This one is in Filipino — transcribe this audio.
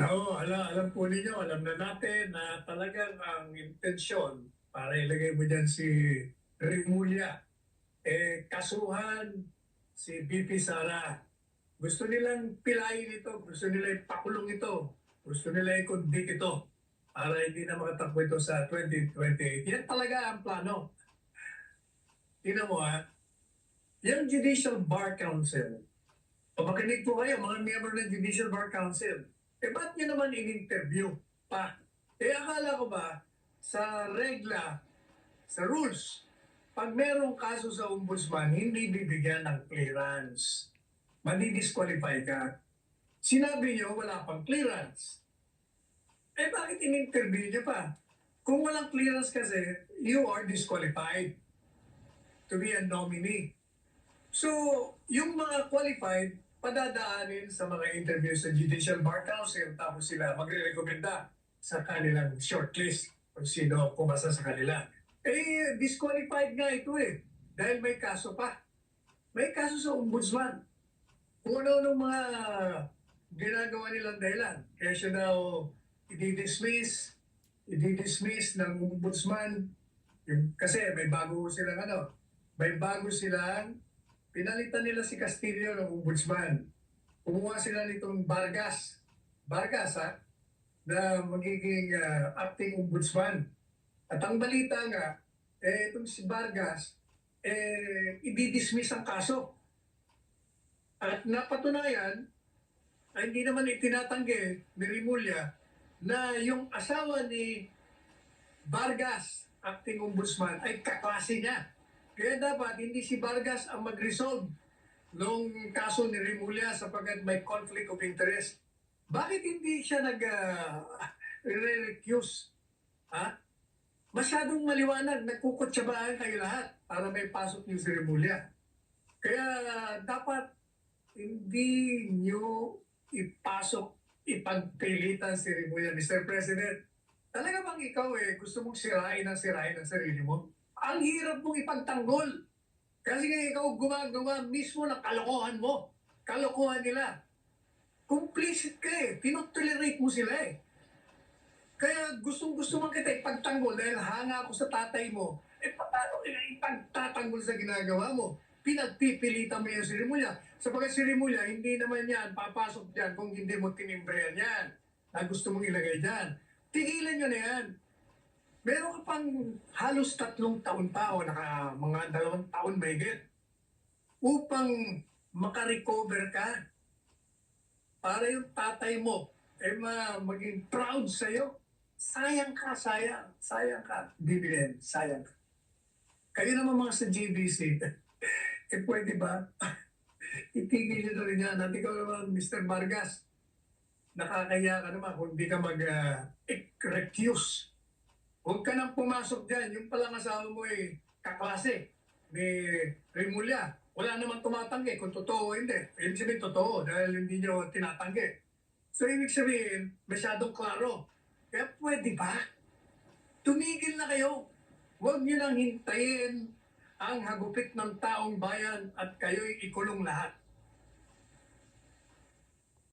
Oo, alam, alam po ninyo, alam na natin na talagang ang intensyon para ilagay mo dyan si Remulla, eh, kasuhan si BP Sara. Gusto nilang pilayin ito, gusto nila ipakulong ito, gusto nila i-convict ito para hindi na makatakbo ito sa 2028. Yan talaga ang plano. Tingnan mo ha, yung Judicial Bar Council, o makinig po kayo, mga member ng Judicial Bar Council, eh ba't nyo naman in-interview pa? Eh akala ko ba, sa regla, sa rules, pag merong kaso sa ombudsman, hindi bibigyan ng clearance. Madi-disqualify ka. Sinabi nyo, wala pang clearance. Eh bakit in-interview nyo pa? Kung walang clearance kasi, you are disqualified to be a nominee. So, yung mga qualified, padadaanin sa mga interview sa Judicial Bar Council tapos sila magre-recommenda sa kanilang shortlist kung sino pumasa sa kanila. Eh, disqualified nga ito eh. Dahil may kaso pa. May kaso sa ombudsman. Kung ano mga ginagawa nilang dahilan. Kaya siya daw i-dismiss, i-dismiss ng ombudsman. Kasi may bago silang ano, may bago silang pinalitan nila si Castillo ng ombudsman. Kumuha sila nitong Vargas. Vargas ha, na magiging ah, acting ombudsman. At ang balita nga, eh, itong si Vargas, eh, i-dismiss ang kaso. At napatunayan, ay hindi naman itinatanggi ni Rimulya na yung asawa ni Vargas, acting ombudsman, ay kaklase niya. Kaya dapat hindi si Vargas ang mag-resolve nung kaso ni Rimulya sapagkat may conflict of interest. Bakit hindi siya nag-recuse? ha? Masyadong maliwanag, nagkukutsabaan kayo lahat para may pasok niyo si Rimulya. Kaya dapat hindi niyo ipasok, ipagpilitan si Rimulya, Mr. President. Talaga bang ikaw eh, gusto mong sirain ang sirain ang sarili mo? Ang hirap mong ipagtanggol. Kasi nga ikaw gumagawa mismo ng kalokohan mo. Kalokohan nila. Complicit ka eh. Tinotolerate mo sila eh. Kaya gustong gusto mo kita ipagtanggol dahil hanga ako sa tatay mo. Eh paano ipagtatanggol sa ginagawa mo? Pinagpipilitan mo yung si Rimulya. Sapagkat si Rimulya, hindi naman yan papasok dyan kung hindi mo tinimbrehan yan na gusto mong ilagay dyan. Tigilan nyo na yan. Meron ka pang halos tatlong taon pa o naka mga dalawang taon may upang makarecover ka para yung tatay mo eh ma maging proud sa'yo. Sayang ka, sayang. Sayang ka. Bibigyan, sayang ka. Kayo naman mga sa GBC, eh pwede ba? Itigil nyo na rin yan. At ikaw naman, Mr. Vargas, nakakaya ka naman kung di ka mag-recuse. Huwag ka nang pumasok dyan. Yung palang asawa mo eh, kaklase ni Rimulya. Wala naman tumatanggi kung totoo o hindi. Ibig sabihin totoo dahil hindi nyo tinatanggi. So ibig sabihin, masyadong klaro. Kaya pwede ba? Tumigil na kayo. Huwag nyo nang hintayin ang hagupit ng taong bayan at kayo'y ikulong lahat.